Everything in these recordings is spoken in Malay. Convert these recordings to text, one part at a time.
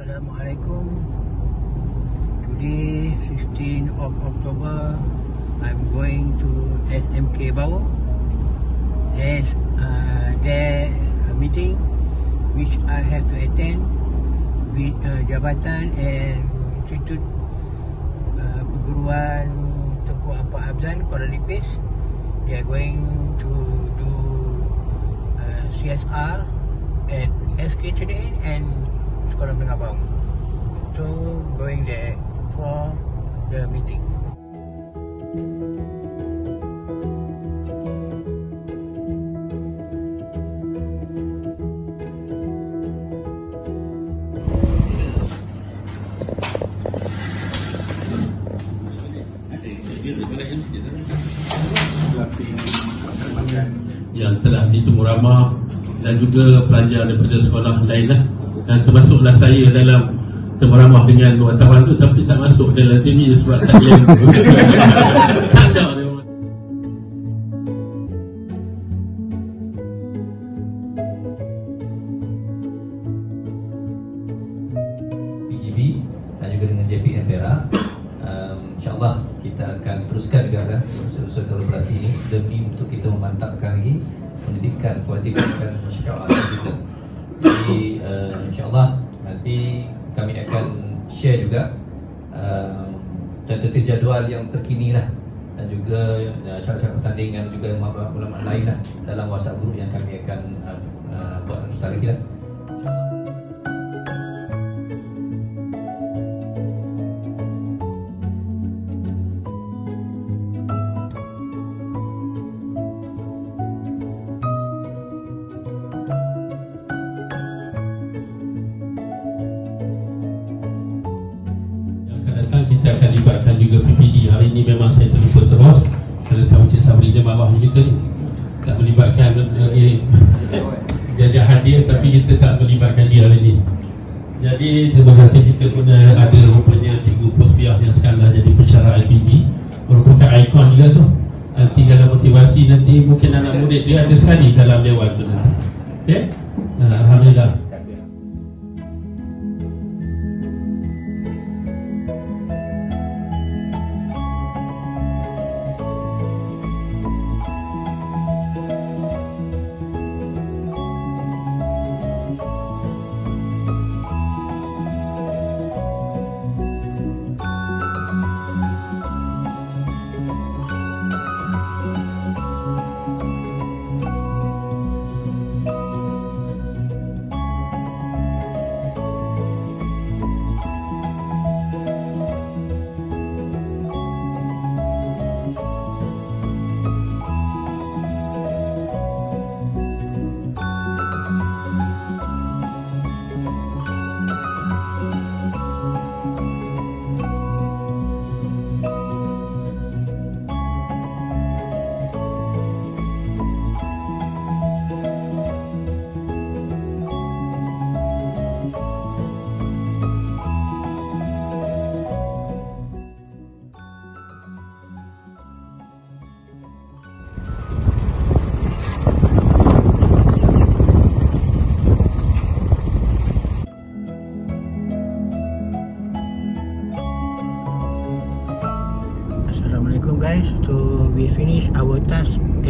Today, 16 of October, I'm going to SMK Bawang. There's uh, there a meeting which I have to attend with uh, Jabatan and Institut uh, Perguruan Tengku Ampak Abzan Kuala Lipis. They are going to do uh, CSR at SK today and Sekolah Menengah Bawang. So going there for the meeting. yang telah ditemu ramah dan juga pelajar daripada sekolah lain lah dan termasuklah saya dalam temu ramah dengan wartawan tu tapi tak masuk dalam TV sebab saya tak ada. PGB dan juga dengan JPN Perak. Um, InsyaAllah kita akan teruskan juga kan usaha kolaborasi ini demi untuk kita memantapkan lagi pendidikan, kualiti pendidikan masyarakat kita insyaAllah. Nanti kami akan share juga um, tentatif jadual yang terkini lah. Dan juga uh, syarat-syarat pertandingan juga ulama lain lah dalam WhatsApp group yang kami akan uh, uh, buat sebentar lagi lah kita akan libatkan juga PPD hari ini memang saya terlupa terus. Kerana tahu Cik Sabri dia marah kita tak melibatkan eh, dia ada hadiah tapi kita tak melibatkan dia hari ini. Jadi terima kasih kita pun eh, ada rupanya Cikgu Puspiah yang sekarang dah jadi pensyarah IPG merupakan ikon juga tu. Nanti dalam motivasi nanti mungkin anak murid dia ada sekali dalam dewan tu nanti. Okay? Ah, Alhamdulillah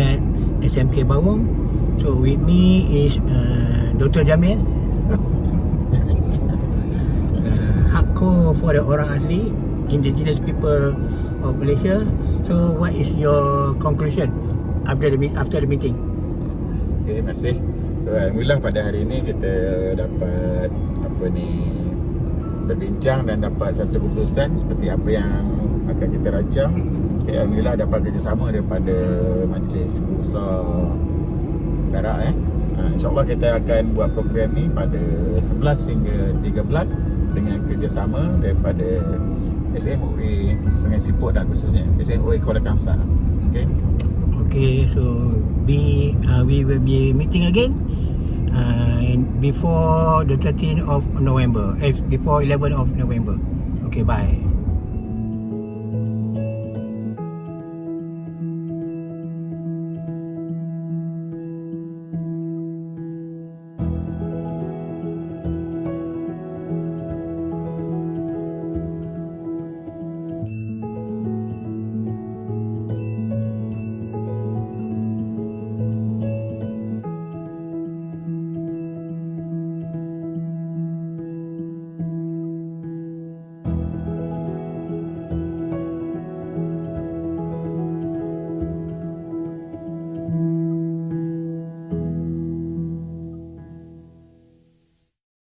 at SMK Bawang. So with me is uh, Dr. Jamil. uh, Hakko for the orang asli, indigenous people of Malaysia. So what is your conclusion after the after the meeting? Okay, terima kasih. So alhamdulillah pada hari ini kita dapat apa ni berbincang dan dapat satu keputusan seperti apa yang akan kita rancang. Okay, alhamdulillah dapat kerjasama daripada Majlis Besar Perak eh. Ha, InsyaAllah kita akan buat program ni pada 11 hingga 13 dengan kerjasama daripada SMOA Sungai Siput dan khususnya SMOA Kuala Kangsar. Okay. Okay, so we uh, we will be meeting again uh, before the 13th of November. Eh, before 11th of November. Okay, bye.